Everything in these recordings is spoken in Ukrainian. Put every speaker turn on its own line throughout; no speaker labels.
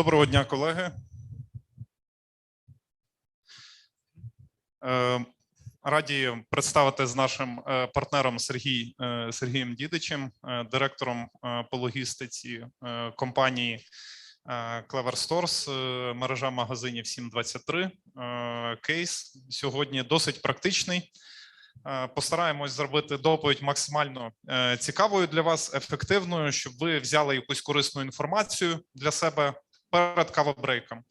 Доброго дня, колеги. Е, Раді представити з нашим е, партнером Сергій, е, Сергієм Дідичем, директором по логістиці компанії Clever Stores, мережа магазинів 723. Е, Кейс сьогодні досить практичний. Постараємось зробити доповідь максимально цікавою для вас, ефективною, щоб ви взяли якусь корисну інформацію для себе перед кавобрейком.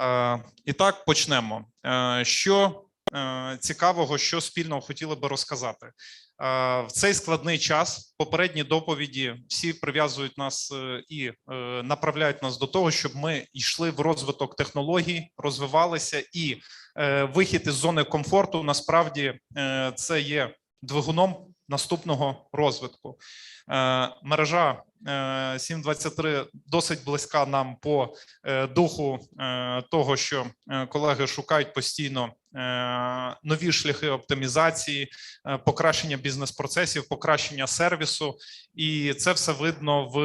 Е, І так почнемо. Е, Що е, цікавого, що спільного хотіли би розказати? В цей складний час попередні доповіді всі прив'язують нас і направляють нас до того, щоб ми йшли в розвиток технологій, розвивалися, і вихід із зони комфорту насправді це є двигуном наступного розвитку. Е, Мережа е, 723 досить близька нам по е, духу е, того, що е, колеги шукають постійно е, нові шляхи оптимізації, е, покращення бізнес-процесів, покращення сервісу, і це все видно в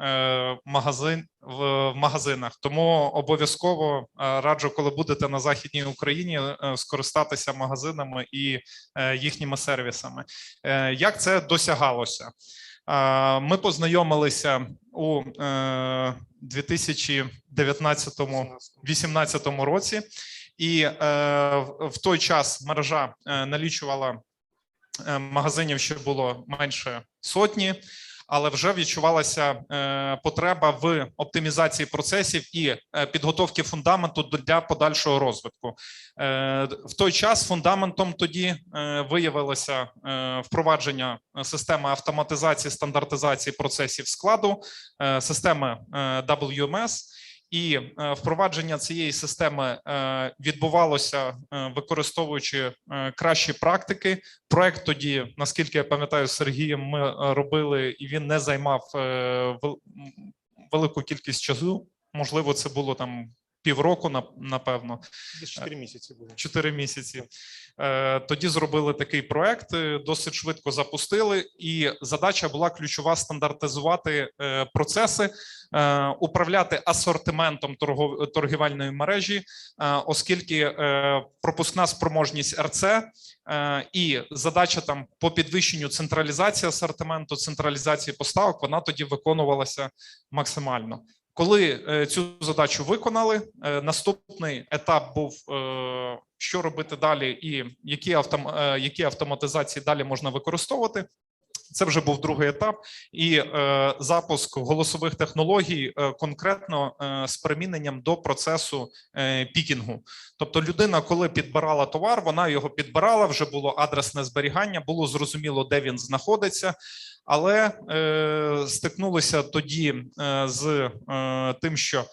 е, магазин в магазинах. Тому обов'язково е, раджу, коли будете на західній Україні, е, скористатися магазинами і е, їхніми сервісами. Е, Як це досягалося? Е, Ми познайомилися у 2019-2018 році, і е, в- той час мережа е, налічувала е, магазинів, ще було менше сотні, але вже відчувалася потреба в оптимізації процесів і підготовки фундаменту для подальшого розвитку. В той час фундаментом тоді виявилося впровадження системи автоматизації стандартизації процесів складу, системи WMS. І е, впровадження цієї системи е, відбувалося е, використовуючи кращі практики. Проект тоді, наскільки я пам'ятаю, з Сергієм ми робили, і він не займав велику кількість часу. Можливо, це було там півроку, нап- напевно.
Десь 4 місяці було.
Чотири місяці. Е, Тоді зробили такий проект, е, досить швидко запустили, і задача була ключова стандартизувати е, процеси, управляти асортиментом торгівельної мережі, оскільки пропускна спроможність РЦ і задача там по підвищенню централізації асортименту, централізації поставок, вона тоді виконувалася максимально. Коли е, цю задачу виконали, е, наступний етап був е, що робити далі, і які автом, які автоматизації далі можна використовувати. Це вже був другий етап, і е, запуск голосових технологій е, конкретно е, з приміненням до процесу е, пікінгу. Тобто, людина, коли підбирала товар, вона його підбирала. Вже було адресне зберігання, було зрозуміло, де він знаходиться. Але е, стикнулися тоді е, з е, тим, що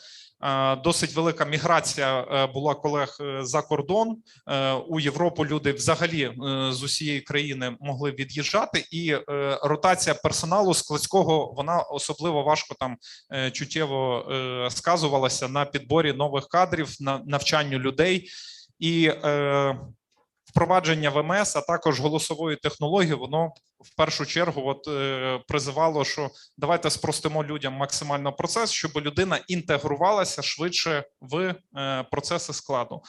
досить велика міграція е, була колег е, за кордон. Е, у Європу люди взагалі е, з усієї країни могли від'їжджати, і е, ротація персоналу складського вона особливо важко там е, чуттєво е, сказувалася на підборі нових кадрів, на навчанню людей і. Е, Впровадження ВМС, а також голосової технології, воно в першу чергу от, е, призивало, що давайте спростимо людям максимально процес, щоб людина інтегрувалася швидше в е, процеси складу.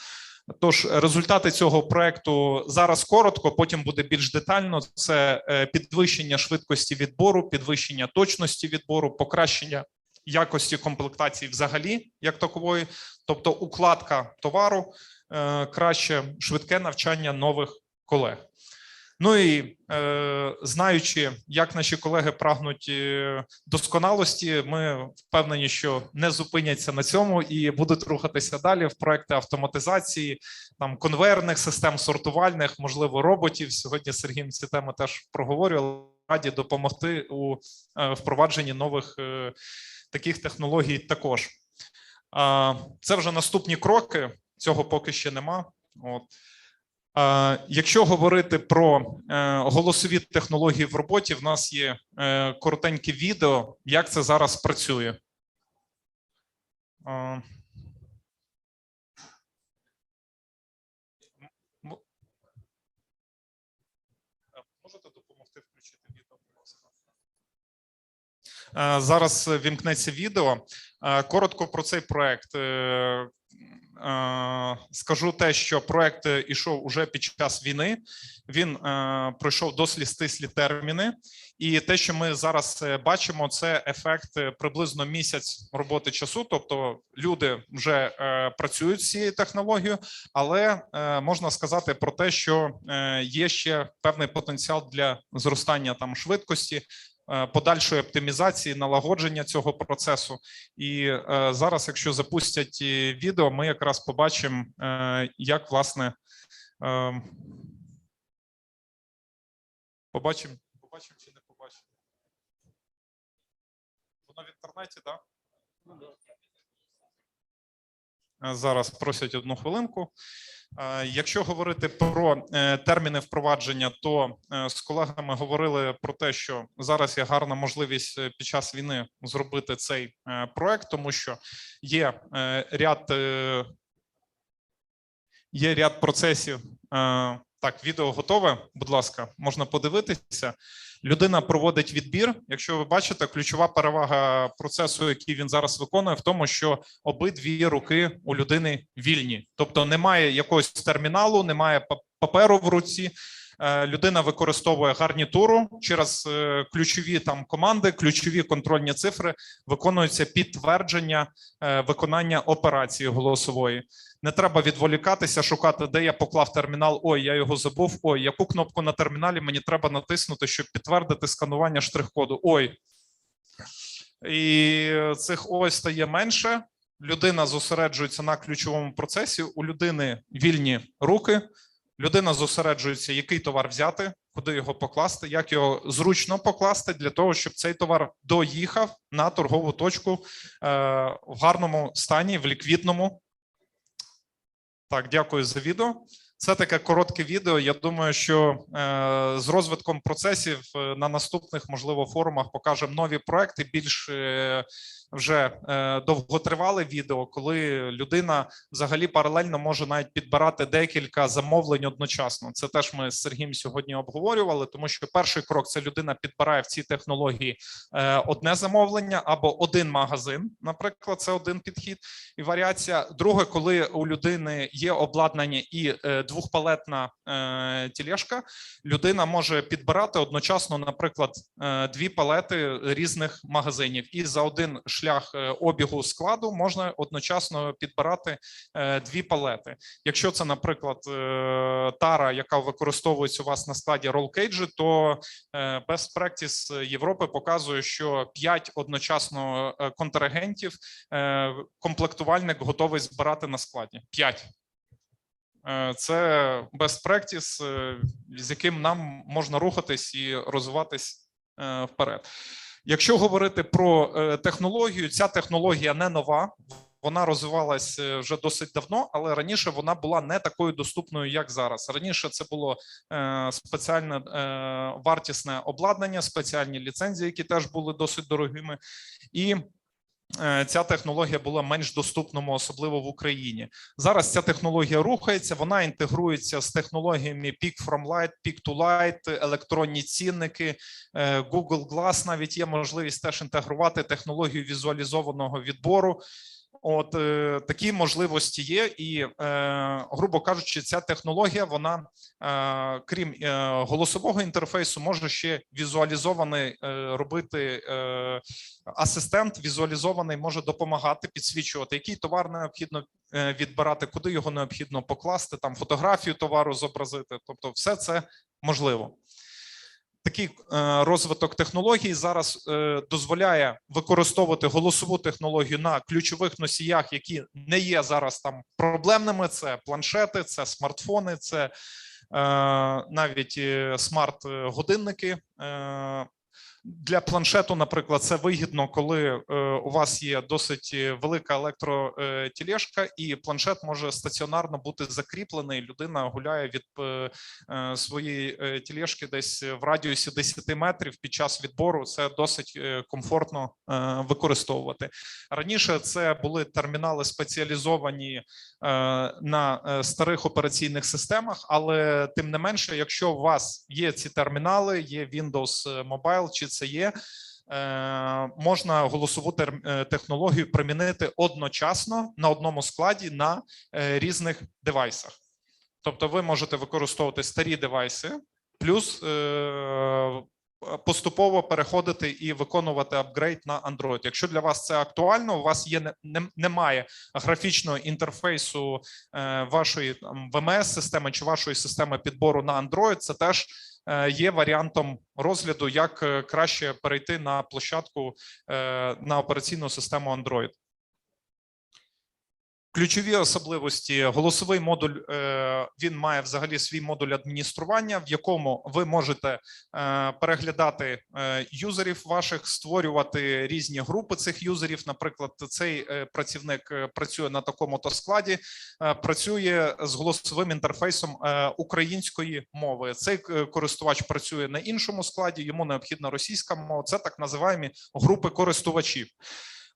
Тож результати цього проекту зараз коротко, потім буде більш детально. Це е, підвищення швидкості відбору, підвищення точності відбору, покращення якості комплектації взагалі як такової, тобто укладка товару, е, краще швидке навчання нових колег. Ну і е, знаючи, як наші колеги прагнуть е, досконалості, ми впевнені, що не зупиняться на цьому і будуть рухатися далі в проекти автоматизації, там конвейерних систем, сортувальних, можливо, роботів. Сьогодні з Сергієм ці теми теж проговорювали. Раді допомогти у е, впровадженні нових е, таких технологій. Також це вже наступні кроки. Цього поки ще нема. От. Якщо говорити про е, голосові технології в роботі, в нас є е, коротеньке відео, як це зараз працює. Е, Можете допомогти включити відео? будь ласка? Зараз вімкнеться відео. Коротко про цей проект. Е, е, Скажу те, що проект ішов уже під час війни. Він е, пройшов досить стислі терміни, і те, що ми зараз е, бачимо, це ефект е, приблизно місяць роботи часу. Тобто люди вже е, працюють з цією технологією, але е, можна сказати про те, що е, є ще певний потенціал для зростання там швидкості. Е, Подальшої оптимізації, налагодження цього процесу, і е, зараз, якщо запустять е, відео, ми якраз побачимо, як власне побачимо, побачимо чи не побачимо. Воно в інтернеті, так? Е, Зараз просять одну хвилинку. Якщо говорити про е, терміни впровадження, то е, з колегами говорили про те, що зараз є гарна можливість е, під час війни зробити цей проект, тому що є ряд є ряд процесів. Так, відео готове. Будь ласка, можна подивитися. Людина проводить відбір. Якщо ви бачите, ключова перевага процесу, який він зараз виконує, в тому, що обидві руки у людини вільні, тобто немає якогось терміналу, немає па- паперу в руці. Е, Людина використовує гарнітуру через е, ключові там команди, ключові контрольні цифри. Виконується підтвердження е, виконання операції голосової. Не треба відволікатися, шукати, де я поклав термінал. Ой, я його забув. Ой, яку кнопку на терміналі мені треба натиснути, щоб підтвердити сканування штрих-коду. Ой. І цих ой стає менше. Людина зосереджується на ключовому процесі. У людини вільні руки. Людина зосереджується, який товар взяти, куди його покласти, як його зручно покласти для того, щоб цей товар доїхав на торгову точку е, в гарному стані, в ліквідному. Так, дякую за відео. Це таке коротке відео. Я думаю, що е, з розвитком процесів е, на наступних, можливо, форумах покажемо нові проекти, більш вже е, довготривале відео, коли людина взагалі паралельно може навіть підбирати декілька замовлень одночасно. Це теж ми з Сергієм сьогодні обговорювали, тому що перший крок це людина підбирає в цій технології е, одне замовлення або один магазин. Наприклад, це один підхід і варіація. Друге, коли у людини є обладнання і е, двохпалетна тілешка, людина може підбирати одночасно, наприклад, дві палети різних магазинів, і за один шлях е, обігу складу можна одночасно підбирати е, дві палети. Якщо це, наприклад, е, тара, яка використовується у вас на складі ролкейджі, то Best Practice Європи показує, що 5 одночасно контрагентів комплектувальник готовий збирати на складі. 5. Е, Це best practice, з яким нам можна рухатись і розвиватись вперед. Якщо говорити про е, технологію, ця технологія не нова. Вона розвивалась е, вже досить давно, але раніше вона була не такою доступною, як зараз. Раніше це було е, спеціальне вартісне обладнання, спеціальні ліцензії, які теж були досить дорогими, і ця технологія була менш доступною, особливо в Україні. Зараз ця технологія рухається, вона інтегрується з технологіями Peak from Light, Peak to Light, електронні цінники, е, Google Glass навіть є можливість теж інтегрувати технологію візуалізованого відбору. От е, такі можливості є, і, е, грубо кажучи, ця технологія, вона е, крім голосового інтерфейсу, може ще візуалізований робити асистент. Візуалізований може допомагати підсвічувати, який товар необхідно відбирати, куди його необхідно покласти, там фотографію товару зобразити. Тобто, все це можливо. Такий е, розвиток технологій зараз е, дозволяє використовувати голосову технологію на ключових носіях, які не є зараз там проблемними. Це планшети, це смартфони, це е, навіть смарт-годинники. Е, для планшету, наприклад, це вигідно, коли е, у вас є досить е, велика електротілешка, і планшет може стаціонарно бути закріплений. Людина гуляє від е, е, своєї е, тілешки десь в радіусі 10 метрів під час відбору. Це досить е, комфортно е, використовувати. Раніше це були термінали спеціалізовані е, на е, старих операційних системах, але тим не менше, якщо у вас є ці термінали, є Windows Mobile, чи це є. е, можна голосову е, технологію примінити одночасно на одному складі на е, різних девайсах. Тобто, ви можете використовувати старі девайси, плюс поступово переходити і виконувати апгрейд на Android. Якщо для вас це актуально, у вас є не, не- немає графічного інтерфейсу вашої там, VMS системи чи вашої системи підбору на Android, це теж є варіантом розгляду, як е, краще перейти на площадку е, на операційну систему Android. Ключові особливості: голосовий модуль е, він має взагалі свій модуль адміністрування, в якому ви можете е, переглядати е, юзерів ваших, створювати різні групи цих юзерів. Наприклад, цей працівник працює на такому то складі, працює з голосовим інтерфейсом української мови. Цей користувач працює на іншому складі. Йому необхідна російська мова. Це так називаємо групи користувачів.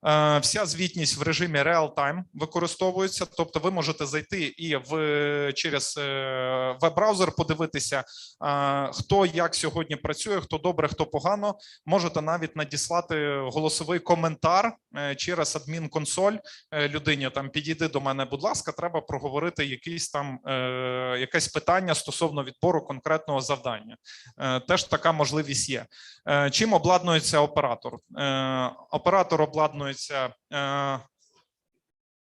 Е, Вся звітність в режимі real-time використовується, тобто ви можете зайти і в через е, веб-браузер подивитися, е, хто як сьогодні працює, хто добре, хто погано. Можете навіть надіслати голосовий коментар через адмінконсоль людині. Там підійди до мене, будь ласка, треба проговорити якісь там якесь питання стосовно відбору конкретного завдання. Теж така можливість є. Чим обладнується оператор? Оператор обладнується е,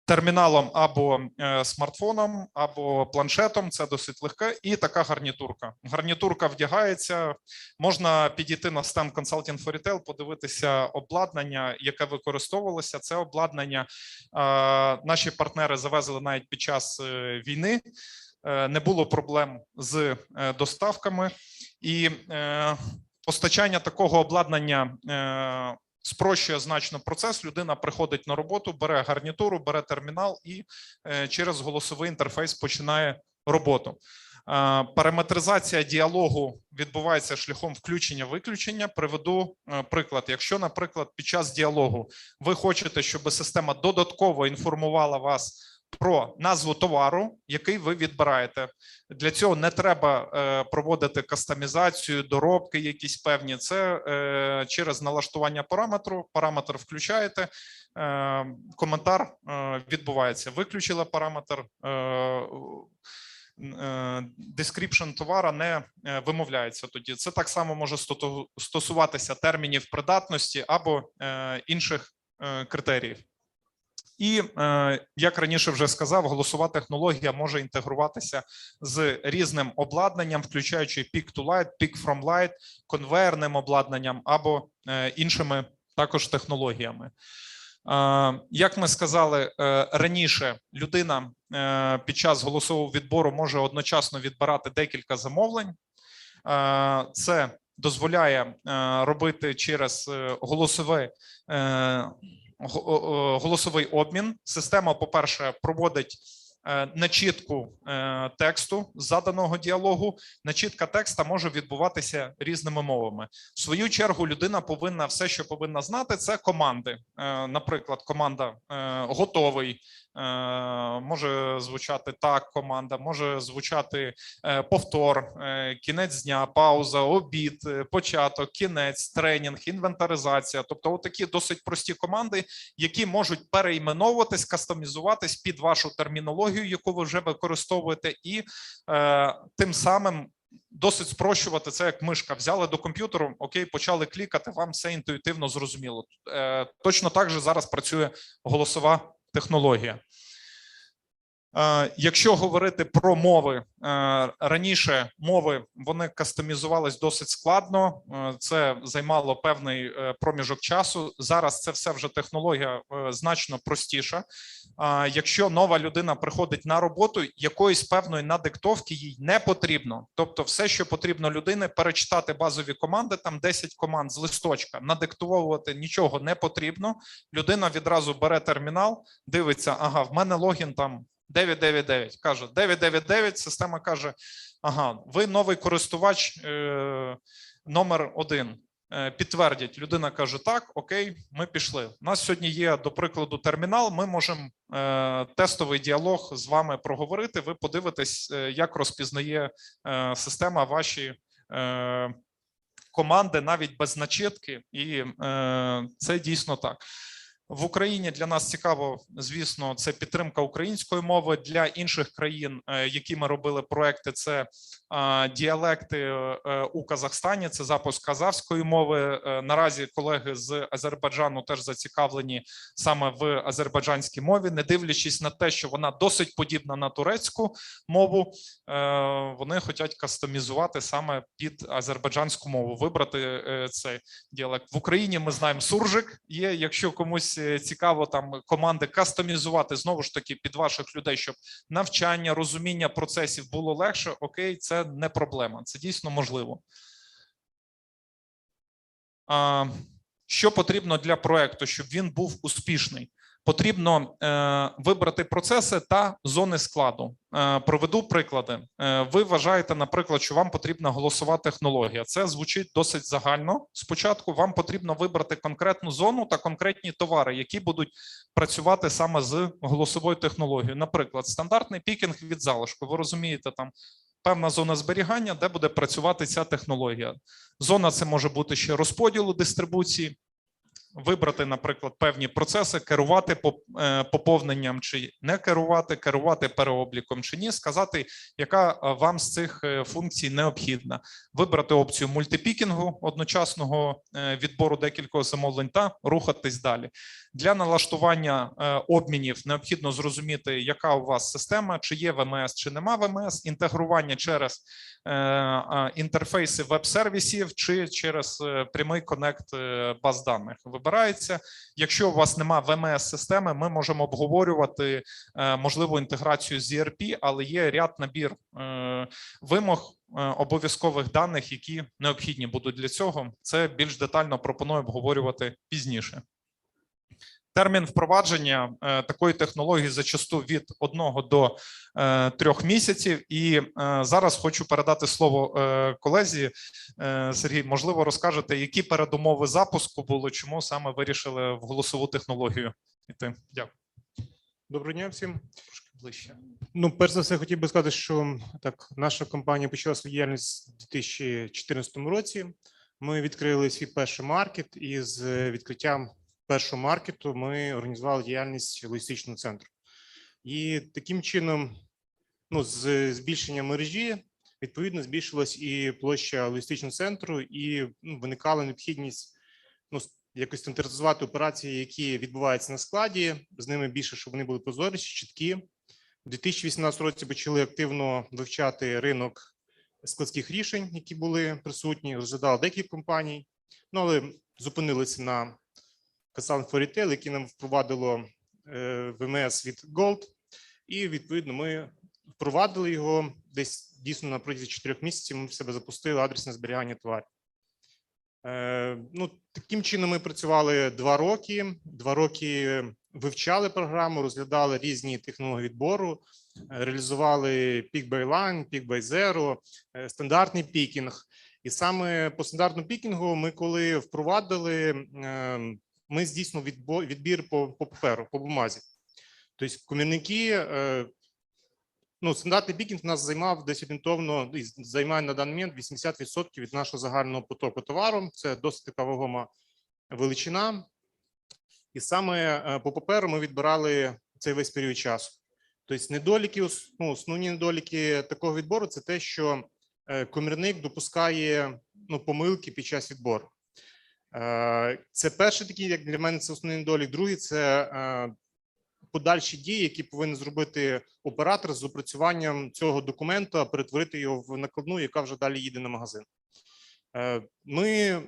терміналом або е, смартфоном, або планшетом. Це досить легке, і така гарнітурка. Гарнітурка вдягається. Можна підійти на STEM Consulting for Retail, подивитися обладнання, яке використовувалося. Це обладнання е, наші партнери завезли навіть під час війни. Не було проблем з доставками і постачання такого обладнання спрощує значно процес. Людина приходить на роботу, бере гарнітуру, бере термінал і е, через голосовий інтерфейс починає роботу. Е, Параметризація діалогу відбувається шляхом включення-виключення. Приведу е, приклад. Якщо, наприклад, під час діалогу ви хочете, щоб система додатково інформувала вас про назву товару, який ви відбираєте. Для цього не треба е, проводити кастомізацію, доробки, якісь певні. Це е, через налаштування параметру. Параметр включаєте, е, коментар відбувається. Виключили параметр. Description товара не вимовляється тоді. Це так само може стосуватися термінів придатності або інших критеріїв. І е, як раніше вже сказав, голосова технологія може інтегруватися з різним обладнанням, включаючи Peak to Light, Peak from Light, конвейерним обладнанням або е, іншими також технологіями. Е, Як ми сказали раніше, людина під час голосового відбору може одночасно відбирати декілька замовлень. Це дозволяє робити через голосове голосовий обмін. Система, по-перше, проводить е, начітку е, тексту заданого діалогу. Начітка текста може відбуватися різними мовами. В свою чергу людина повинна все, що повинна знати, це команди. Е, Наприклад, команда готовий. Е, Може звучати так, команда, може звучати е, повтор, е, кінець дня, пауза, обід, початок, кінець, тренінг, інвентаризація. Тобто, отакі досить прості команди, які можуть перейменовуватись, кастомізуватись під вашу термінологію, яку ви вже використовуєте, і тим самим. Досить спрощувати це як мишка. Взяли до комп'ютеру, окей, почали клікати. Вам все інтуїтивно зрозуміло. Точно так же зараз працює голосова технологія. Е, Якщо говорити про мови, е, раніше мови вони кастомізувались досить складно. е, Це займало певний проміжок часу. Зараз це все вже технологія значно простіша. Якщо нова людина приходить на роботу, якоїсь певної надиктовки їй не потрібно. Тобто, все, що потрібно людині, перечитати базові команди, там 10 команд з листочка, надиктовувати нічого не потрібно. Людина відразу бере термінал, дивиться, ага, в мене логін там 999. Каже 999, система каже: ага, ви новий користувач е, номер один. Е, Підтвердять, людина каже: так, окей, ми пішли. У нас сьогодні є, до прикладу, термінал. Ми можемо е, тестовий діалог з вами проговорити. Ви подивитесь, е, як розпізнає система ваші команди навіть без начитки, і е, це дійсно так. В Україні для нас цікаво, звісно, це підтримка української мови для інших країн, е, які ми робили проекти. Це діалекти е, у Казахстані, це запуск казахської мови. Е, Наразі колеги з Азербайджану теж зацікавлені саме в азербайджанській мові, не дивлячись на те, що вона досить подібна на турецьку мову. е, Вони хочуть кастомізувати саме під азербайджанську мову, вибрати е, цей діалект в Україні. Ми знаємо суржик. Є, якщо комусь е, цікаво там команди кастомізувати знову ж таки під ваших людей, щоб навчання, розуміння процесів було легше. Окей, це не проблема. Це дійсно можливо. А, що потрібно для проекту, щоб він був успішний? Потрібно е, вибрати процеси та зони складу. Е, проведу приклади. Е, ви вважаєте, наприклад, що вам потрібна голосова технологія. Це звучить досить загально. Спочатку вам потрібно вибрати конкретну зону та конкретні товари, які будуть працювати саме з голосовою технологією. Наприклад, стандартний пікінг від залишку. Ви розумієте, там певна зона зберігання, де буде працювати ця технологія. Зона це може бути ще розподілу дистрибуції вибрати, наприклад, певні процеси, керувати е, поповненням чи не керувати, керувати переобліком чи ні, сказати, яка е, вам з цих е, функцій необхідна. Вибрати опцію мультипікінгу одночасного відбору декількох замовлень та рухатись далі. Для налаштування е, обмінів необхідно зрозуміти, яка у вас система, чи є ВМС, чи нема ВМС, інтегрування через е, е, інтерфейси веб-сервісів чи через прямий конект баз даних вибирається. Якщо у вас нема ВМС системи, ми можемо обговорювати можливу інтеграцію з ERP, але є ряд набір вимог обов'язкових даних, які необхідні будуть для цього. Це більш детально пропоную обговорювати пізніше. Термін впровадження е, такої технології зачасту від одного до е, трьох місяців. І е, зараз хочу передати слово колезі Сергій. Можливо, розкажете, які передумови запуску були, чому саме вирішили в голосову технологію йти? Дякую.
Доброго дня всім.
Трошки ближче.
Ну, перш за все, хотів би сказати, що так наша компанія почала свою діяльність у 2014 році. Ми відкрили свій перший маркет, і з відкриттям першого маркету ми організували діяльність логістичного центру. І таким чином, ну, з збільшенням мережі, відповідно, збільшилась і площа логістичного центру, і ну, виникала необхідність ну, якось стандартизувати операції, які відбуваються на складі, з ними більше, щоб вони були прозоріші, чіткі. У 2018 році почали активно вивчати ринок складських рішень, які були присутні, розглядали декілька компаній, ну але зупинилися на Casal Retail, яке нам впровадило е, ВМС від Gold, і відповідно ми впровадили його десь дійсно на протязі 4 місяців. Ми в себе запустили адресне зберігання товарів. Е, Ну, таким чином ми працювали два роки. Два роки вивчали програму, розглядали різні технології відбору, е, реалізували by Zero, е, стандартний пікінг. І саме по стандартному пікінгу ми коли впровадили, е, ми здійснили відбо- відбір по, по паперу, по бумазі. Тобто комірники, е, ну, стандартний пікінг нас займав десь орієнтовно, займає на даний момент 80% від нашого загального потоку товару. Це досить така вагома величина. І саме е, по паперу ми відбирали цей весь період часу. Тобто, недоліки, ну, основні недоліки такого відбору це те, що е, комірник допускає ну, помилки під час відбору. Е, Це перший такий, як для мене, це основний недолік. Другий це е, подальші дії, які повинен зробити оператор з опрацюванням цього документа, перетворити його в накладну, яка вже далі їде на магазин. Е, Ми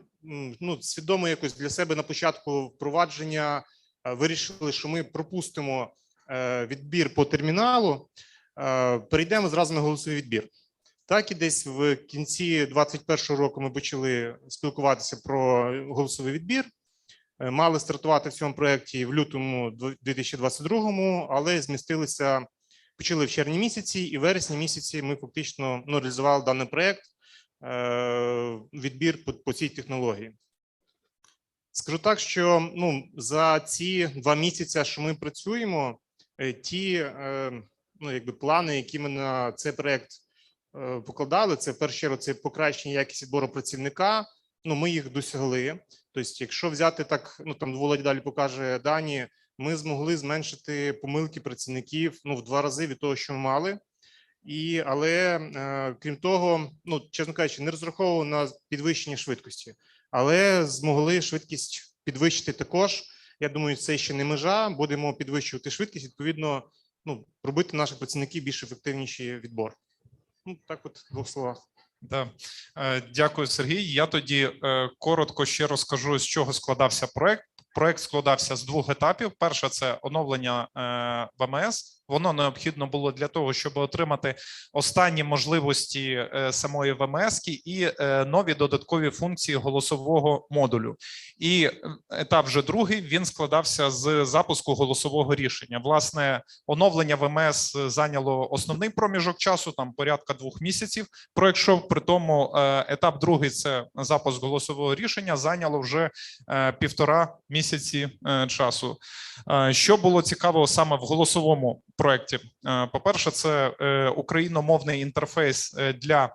ну, свідомо якось для себе на початку впровадження вирішили, що ми пропустимо відбір по терміналу, перейдемо зразу на голосовий відбір. Так і десь в кінці 2021 року ми почали спілкуватися про голосовий відбір. Е, Мали стартувати в цьому проєкті в лютому 2022, але змістилися, почали в червні місяці, і в вересні місяці ми фактично ну, реалізували даний проєкт е, відбір по, по цій технології. Скажу так, що ну, за ці два місяці, що ми працюємо, е, ті ну, якби плани, які ми на цей проєкт покладали, це в першу чергу це покращення якості відбору працівника, Ну, ми їх досягли. Тобто, якщо взяти так, ну там Володя далі покаже дані, ми змогли зменшити помилки працівників ну в два рази від того, що ми мали. І але е, крім того, ну чесно кажучи, не розраховував на підвищення швидкості, але змогли швидкість підвищити також. Я думаю, це ще не межа. Будемо підвищувати швидкість. Відповідно, ну робити наших працівників більш ефективніший відбор. Ну так, от двох словах.
Да. Е, Дякую, Сергій. Я тоді е, коротко ще розкажу, з чого складався проект. Проект складався з двох етапів. Перше це оновлення е, ВМС. Воно необхідно було для того, щоб отримати останні можливості е, самої ВМС і е, нові додаткові функції голосового модулю. І е, етап вже другий він складався з запуску голосового рішення. Власне, оновлення ВМС зайняло основний проміжок часу, там порядка двох місяців пройшов. При тому етап другий це запуск голосового рішення. Зайняло вже півтора місяці часу. Що було цікавого саме в голосовому проєкті? Е, По-перше, це е, україномовний інтерфейс е, для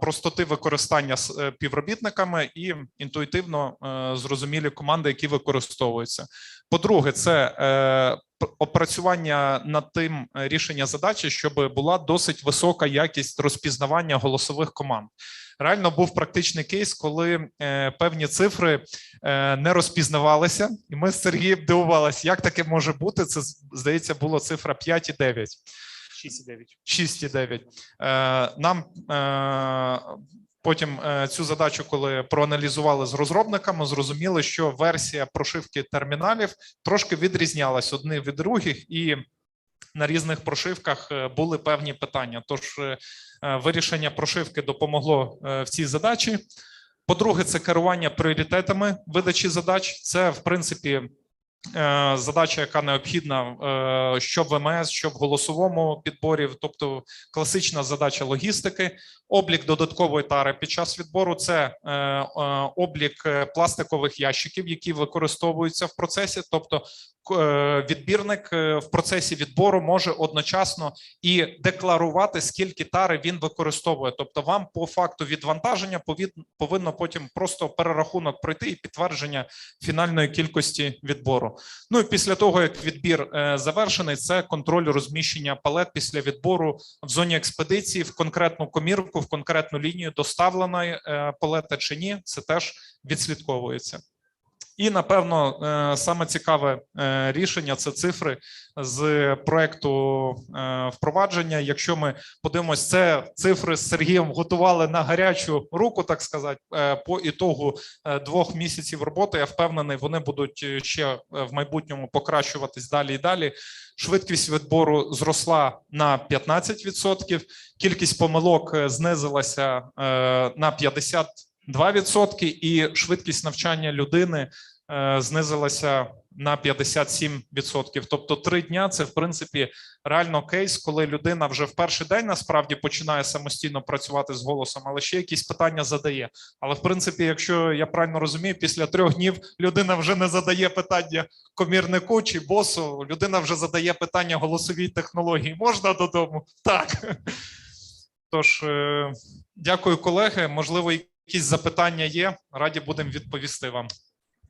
простоти використання співробітниками і інтуїтивно зрозумілі команди, які використовуються. По-друге, це опрацювання над тим рішення задачі, щоб була досить висока якість розпізнавання голосових команд. Реально був практичний кейс, коли е, певні цифри е, не розпізнавалися, і ми з Сергієм дивувалися, як таке може бути. Це здається, було цифра 5,9.
6,9.
6,9. Е, Нам е, потім цю задачу, коли проаналізували з розробниками, зрозуміли, що версія прошивки терміналів трошки відрізнялась одні від других, і на різних прошивках е, були певні питання. Тож е, е, вирішення прошивки допомогло в цій задачі. По-друге, це керування пріоритетами видачі задач. Це, в принципі, задача, яка необхідна що в ВМС, що в голосовому підборі, тобто класична задача логістики, облік додаткової тари під час відбору. Це облік пластикових ящиків, які використовуються в процесі. Тобто відбірник е, в процесі відбору може одночасно і декларувати, скільки тари він використовує. Тобто, вам по факту відвантаження повинно потім просто перерахунок пройти і підтвердження фінальної кількості відбору. Ну і після того, як відбір е, завершений, це контроль розміщення палет після відбору в зоні експедиції в конкретну комірку, в конкретну лінію доставлена е, палета чи ні, це теж відслідковується. І напевно е, саме цікаве е, рішення це цифри з проекту е, впровадження. Якщо ми подивимось, це цифри з Сергієм готували на гарячу руку, так сказати, по ітогу двох місяців роботи. Я впевнений, вони будуть ще в майбутньому покращуватись далі і далі. Швидкість відбору зросла на 15%, кількість помилок знизилася на 50%. 2% і швидкість навчання людини е, знизилася на 57%. Тобто, три дня це в принципі реально кейс, коли людина вже в перший день насправді починає самостійно працювати з голосом, але ще якісь питання задає. Але в принципі, якщо я правильно розумію, після трьох днів людина вже не задає питання комірнику чи босу. Людина вже задає питання голосовій технології. Можна додому? Так. Тож, е, дякую, колеги. Можливо, якісь запитання є. Раді будемо відповісти вам.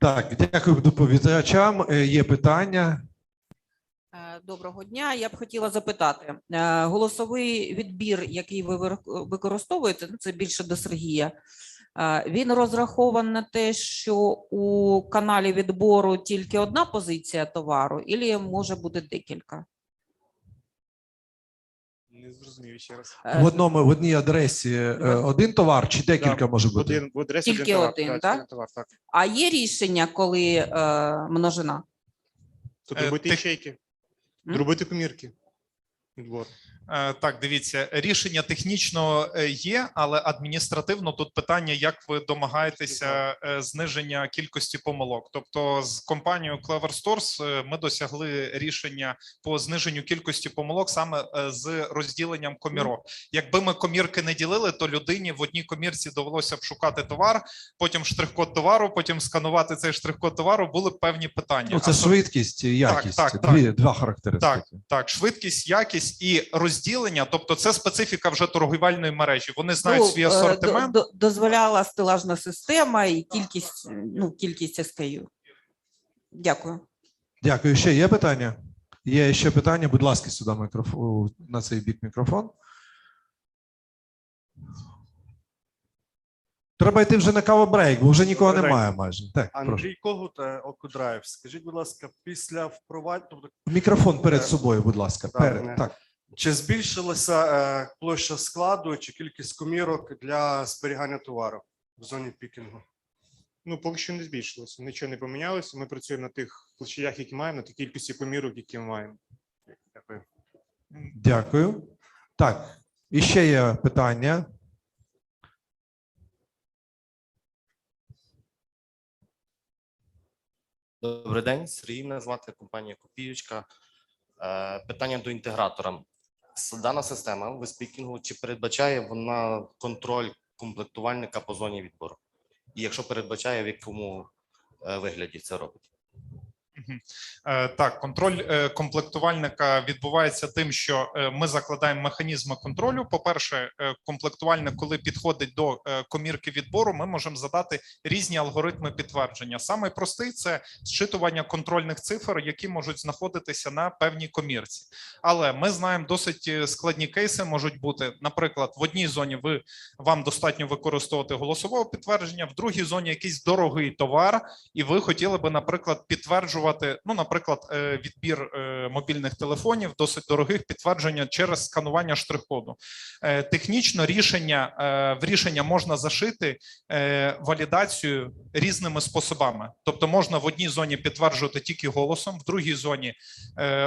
Так, дякую доповідачам. Е, Є питання.
Е, Доброго дня. Я б хотіла запитати: е, голосовий відбір, який ви використовуєте, ну, це більше до Сергія. Він розрахований на те, що у каналі відбору тільки одна позиція товару, і може бути декілька.
Зрозумів ще раз.
Е,
В одному в одній адресі е, один товар чи декілька може бути?
Один в адресі
Тільки
товар,
один,
так? товар, так.
А є рішення, коли е, множина?
Тут
Е,
робити
ти-
ячейки,
М?
робити помірки. Відбор.
Е, Так, дивіться, рішення технічно е, є, але адміністративно тут питання, як ви домагаєтеся е, зниження кількості помилок. Тобто, з компанією Clever Stores ми досягли рішення по зниженню кількості помилок саме з розділенням комірок. Якби ми комірки не ділили, то людині в одній комірці довелося б шукати товар, потім штрих-код товару, потім сканувати цей штрих-код товару. Були б певні питання.
Ну, це
А
швидкість якість.
так,
Дві, два характеристики.
Так, так, швидкість, якість і розділення, тобто це специфіка вже торгівельної мережі. Вони знають
Ну,
свій
е,
асортимент.
до- дозволяла стелажна система і кількість, ну, кількість SKU. Дякую.
Дякую. Ще є питання? Є ще питання. Будь ласка, сюди мікрофон на цей бік мікрофон. Треба йти вже на кавобрейк, бо вже нікого
Добрий
немає майже. Так.
Андрій Когут, е, Окудрайв. Скажіть, будь ласка, після впровадження, тобто
Мікрофон перед собою, будь ласка.
Так,
Перед.
не.
Так.
Чи збільшилася е, площа складу чи кількість комірок для зберігання товару в зоні пікінгу?
Ну, поки що не збільшилося, нічого не помінялося. Ми працюємо на тих площадях, які маємо, на тій кількості помірок, які ми маємо.
Дякую.
Дякую. Так, і ще є питання.
Добрий день, Сергій мене звати компанія Копіючка. Е, Питання до інтегратора. Дана система виспікінгу чи передбачає вона контроль комплектувальника по зоні відбору? І якщо передбачає, в якому е, вигляді це робить?
Е, Так, контроль е, комплектувальника відбувається тим, що е, ми закладаємо механізми контролю. По-перше, е, комплектувальник, коли підходить до комірки відбору, ми можемо задати різні алгоритми підтвердження. Самий простий це зчитування контрольних цифр, які можуть знаходитися на певній комірці. Але ми знаємо досить складні кейси можуть бути. Наприклад, в одній зоні ви вам достатньо використовувати голосового підтвердження, в другій зоні якийсь дорогий товар, і ви хотіли би, наприклад, підтверджувати, ну, наприклад, е, відбір е, мобільних телефонів, досить дорогих підтвердження через сканування штрих-коду. Е, Технічно рішення в рішення можна зашити валідацію різними способами. Тобто, можна в одній зоні підтверджувати тільки голосом, в другій зоні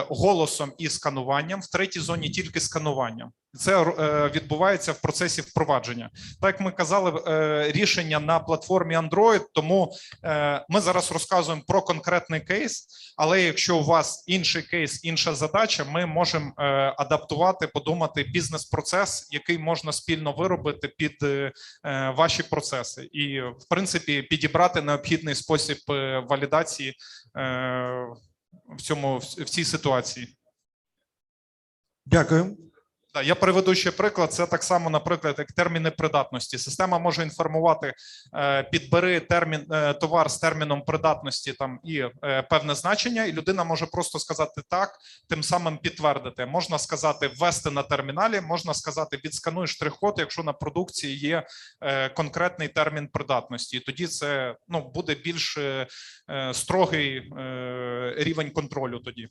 голосом і скануванням, в третій зоні тільки скануванням. Це е, відбувається в процесі впровадження. Так як ми казали, е, рішення на платформі Android, тому е, ми зараз розказуємо про конкретний кейс. Але якщо у вас інший кейс, інша задача, ми можемо адаптувати, подумати бізнес-процес, який можна спільно виробити під ваші процеси, і в принципі підібрати необхідний спосіб валідації в цьому в цій ситуації.
Дякую.
Я приведу ще приклад. Це так само, наприклад, як терміни придатності. Система може інформувати, е, підбери термін е, товар з терміном придатності там і е, певне значення, і людина може просто сказати так, тим самим підтвердити. Можна сказати ввести на терміналі, можна сказати відскануй штрих-код, якщо на продукції є конкретний термін придатності. І тоді це ну буде більш строгий рівень контролю. Тоді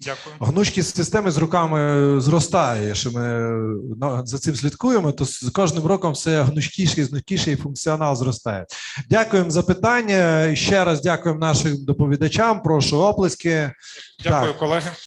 дякую.
Гнучкість системи з руками зростає. Якщо ми ну, за цим слідкуємо, то з кожним роком все гнучкіше і гнучкіше, і функціонал зростає. Дякуємо за питання. Ще раз дякуємо нашим доповідачам. Прошу оплески.
Дякую,
Так.
колеги.